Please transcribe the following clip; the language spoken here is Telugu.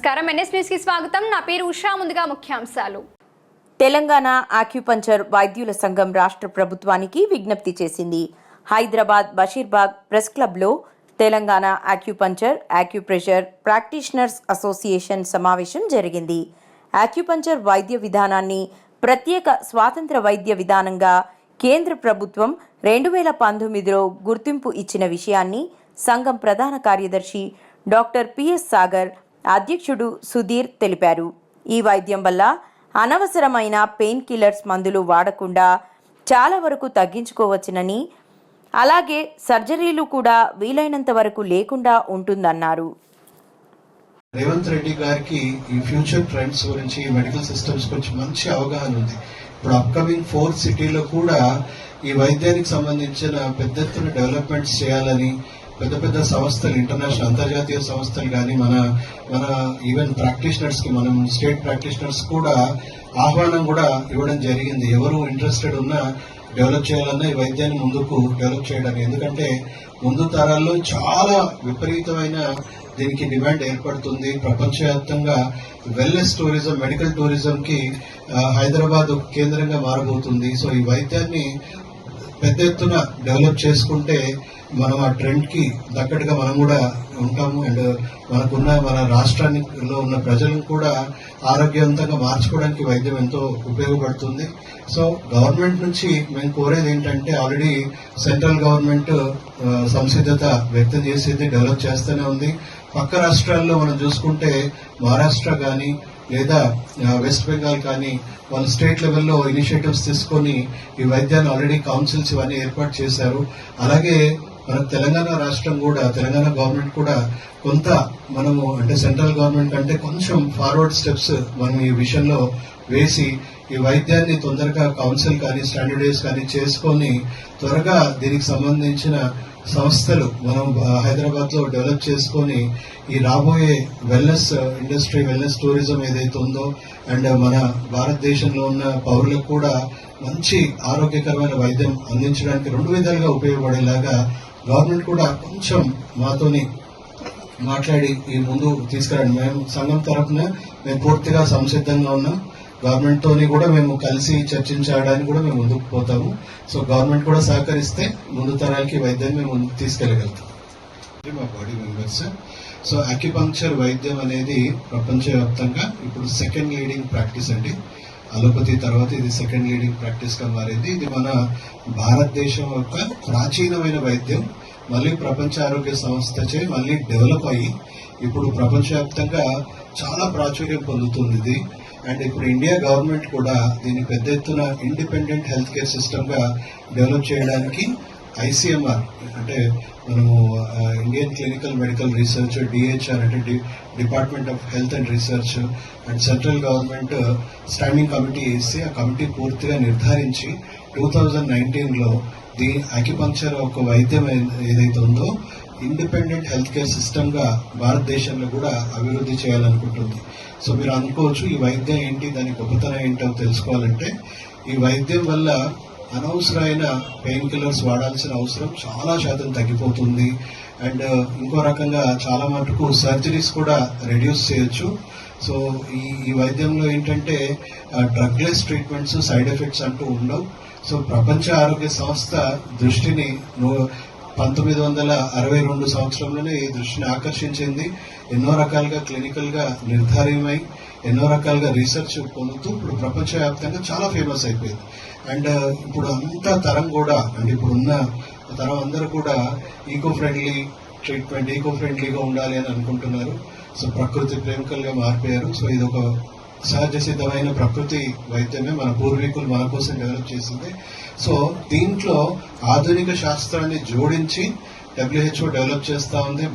నమస్కారం. ఎన్ఎస్ న్యూస్కి స్వాగతం. నా పేరు ఉషా. ముందుగా ముఖ్యాంశాలు. తెలంగాణ ఆక్యుపంచర్ వైద్యుల సంఘం రాష్ట్ర ప్రభుత్వానికి విజ్ఞప్తి చేసింది. హైదరాబాద్ బషీర్బాగ్ ప్రెస్ క్లబ్లో Telangana acupuncture acupressure practitioners association సమావేశం జరిగింది. ఆక్యుపంచర్ వైద్య విధానాన్ని ప్రత్యేక స్వాతంత్ర వైద్య విధానంగా కేంద్ర ప్రభుత్వం రెండు వేల పంతొమ్మిదిలో గుర్తింపు ఇచ్చిన విషయాన్ని సంఘం ప్రధాన కార్యదర్శి డాక్టర్ పిఎస్ సాగర్ అధ్యక్షుడు సుధీర్ తెలిపారు. ఈ వైద్యం వల్ల అనవసరమైన పెయిన్ కిల్లర్స్ మందులు వాడకుండా చాలా వరకు తగ్గించుకోవచ్చునని అలాగే సర్జరీలు కూడా వీలైనంత వరకు లేకుండా ఉంటుందన్నారు. రేవంత్ రెడ్డి గారికి ఈ ఫ్యూచర్ ట్రెండ్స్ గురించి మెడికల్ సిస్టమ్స్ గురించి మంచి అవగాహన ఉంది. ఇప్పుడు అప్కమింగ్ ఫోర్త్ సిటీలో కూడా ఈ వైద్యానికి సంబంధించిన పెద్ద ఎత్తున డెవలప్మెంట్స్ చేయాలని పెద్ద పెద్ద సంస్థలు ఇంటర్నేషనల్ అంతర్జాతీయ సంస్థలు కానీ మన మన ఈవెన్ ప్రాక్టీషనర్స్కి మనం స్టేట్ ప్రాక్టీషనర్స్ కూడా ఆహ్వానం కూడా ఇవ్వడం జరిగింది. ఎవరు ఇంట్రెస్టెడ్ ఉన్నా డెవలప్ చేయాలన్నా ఈ వైద్యాన్ని ముందుకు డెవలప్ చేయడానికి. ఎందుకంటే ముందు తరాల్లో చాలా విపరీతమైన దీనికి డిమాండ్ ఏర్పడుతుంది. ప్రపంచవ్యాప్తంగా వెల్నెస్ టూరిజం మెడికల్ టూరిజం కి హైదరాబాద్ కేంద్రంగా మారబోతుంది. సో ఈ వైద్యాన్ని పెద్ద ఎత్తున డెవలప్ చేసుకుంటే మనం ఆ ట్రెండ్కి తగ్గట్టుగా మనం కూడా ఉంటాము. అండ్ మనకున్న మన రాష్ట్రానిలో ఉన్న ప్రజలను కూడా ఆరోగ్యవంతంగా మార్చుకోవడానికి వైద్యం ఎంతో ఉపయోగపడుతుంది. సో గవర్నమెంట్ నుంచి మేము కోరేది ఏంటంటే ఆల్రెడీ సెంట్రల్ గవర్నమెంట్ సంసిద్ధత వ్యక్తం చేసేది డెవలప్ చేస్తూనే ఉంది. పక్క రాష్ట్రాల్లో మనం చూసుకుంటే మహారాష్ట్ర కానీ లేదా వెస్ట్ బెంగాల్ కానీ వాళ్ళు స్టేట్ లెవెల్లో ఇనిషియేటివ్స్ తీసుకొని ఈ వైద్యాన్ని ఆల్రెడీ కౌన్సిల్స్ ఇవన్నీ ఏర్పాటు చేశారు. అలాగే మన తెలంగాణ రాష్ట్రం కూడా తెలంగాణ గవర్నమెంట్ కూడా కొంత మనము అంటే సెంట్రల్ గవర్నమెంట్ అంటే కొంచెం ఫార్వర్డ్ స్టెప్స్ మనం ఈ విషయంలో వేసి ఈ వైద్యాన్ని తొందరగా కౌన్సిల్ కానీ స్టాండర్డైజ్ కానీ చేసుకొని త్వరగా దీనికి సంబంధించిన సంస్థలు మనం హైదరాబాద్లో డెవలప్ చేసుకొని ఈ రాబోయే వెల్నెస్ ఇండస్ట్రీ వెల్నెస్ టూరిజం ఏదైతే ఉందో అండ్ మన భారతదేశంలో ఉన్న పౌరులకు కూడా మంచి ఆరోగ్యకరమైన వైద్యం అందించడానికి రెండు విధాలుగా ఉపయోగపడేలాగా గవర్నమెంట్ కూడా కొంచెం మాతోని మాట్లాడి ఈ ముందు తీసుకురండి. మేము సంఘం తరఫున మేము పూర్తిగా సంసిద్ధంగా ఉన్నాం. గవర్నమెంట్ తోని కూడా మేము కలిసి చర్చించడానికి కూడా మేము ముందుకు పోతాము. సో గవర్నమెంట్ కూడా సహకరిస్తే ముందు తరాలకి వైద్యాన్ని మేము ముందుకు తీసుకెళ్ళగలుగుతాం మా బాడీ మెంబర్స్. సో అక్యుపంక్చర్ వైద్యం అనేది ప్రపంచవ్యాప్తంగా ఇప్పుడు సెకండ్ లీడింగ్ ప్రాక్టీస్ అండి. అలోపతి తర్వాత ఇది సెకండ్ లీడింగ్ ప్రాక్టీస్గా మారింది. ఇది మన భారతదేశం యొక్క ప్రాచీనమైన వైద్యం. మళ్ళీ ప్రపంచ ఆరోగ్య సంస్థచే మళ్ళీ డెవలప్ అయ్యి ఇప్పుడు ప్రపంచవ్యాప్తంగా చాలా ప్రాచుర్యం పొందుతుంది ఇది. అండ్ ఇప్పుడు ఇండియా గవర్నమెంట్ కూడా దీన్ని పెద్ద ఎత్తున ఇండిపెండెంట్ హెల్త్ కేర్ సిస్టమ్గా డెవలప్ చేయడానికి ఐసీఎంఆర్ అంటే మనము Indian clinical medical research DHR అంటే department of health and research and central government standing committee వేసి ఆ కమిటీ పూర్తిగా నిర్ధారించి టూ థౌజండ్ నైన్టీన్లో ది అక్యుపంక్చర్ ఒక వైద్యం ఏదైతే ఉందో ఇండిపెండెంట్ హెల్త్ కేర్ సిస్టమ్గా భారతదేశంలో కూడా అభివృద్ధి చేయాలనుకుంటుంది. సో మీరు అనుకోవచ్చు ఈ వైద్యం ఏంటి దాని గొప్పతనం ఏంటో తెలుసుకోవాలంటే ఈ వైద్యం వల్ల అనవసరమైన పెయిన్ కిల్లర్స్ వాడాల్సిన అవసరం చాలా శాతం తగ్గిపోతుంది. అండ్ ఇంకో రకంగా చాలా మటుకు సర్జరీస్ కూడా రెడ్యూస్ చేయొచ్చు. సో ఈ ఈ వైద్యంలో ఏంటంటే డ్రగ్లెస్ ట్రీట్మెంట్స్ సైడ్ ఎఫెక్ట్స్ అంటూ ఉండవు. సో ప్రపంచ ఆరోగ్య సంస్థ దృష్టిని పంతొమ్మిది వందల అరవై రెండు సంవత్సరంలోనే ఈ దృష్టిని ఆకర్షించింది. ఎన్నో రకాలుగా క్లినికల్గా నిర్ధారమై ఎన్నో రకాలుగా రీసెర్చ్ పొందుతూ ఇప్పుడు ప్రపంచవ్యాప్తంగా చాలా ఫేమస్ అయిపోయింది. అండ్ uh, ఇప్పుడు అంతా తరం కూడా అంటే ఇప్పుడు ఉన్న తరం అందరూ కూడా ఈకో ఫ్రెండ్లీ ట్రీట్మెంట్ ఈకో ఫ్రెండ్లీగా ఉండాలి అని అనుకుంటున్నారు. సో ప్రకృతి ప్రేమికలుగా మారిపోయారు. సో ఇది ఒక సహజ సిద్ధమైన ప్రకృతి వైద్యమే మన పూర్వీకులు మన కోసం డెవలప్ చేసింది. సో దీంట్లో ఆధునిక శాస్త్రాన్ని జోడించి డబ్ల్యూహెచ్ఓ డెవలప్ చేస్తా ఉంది.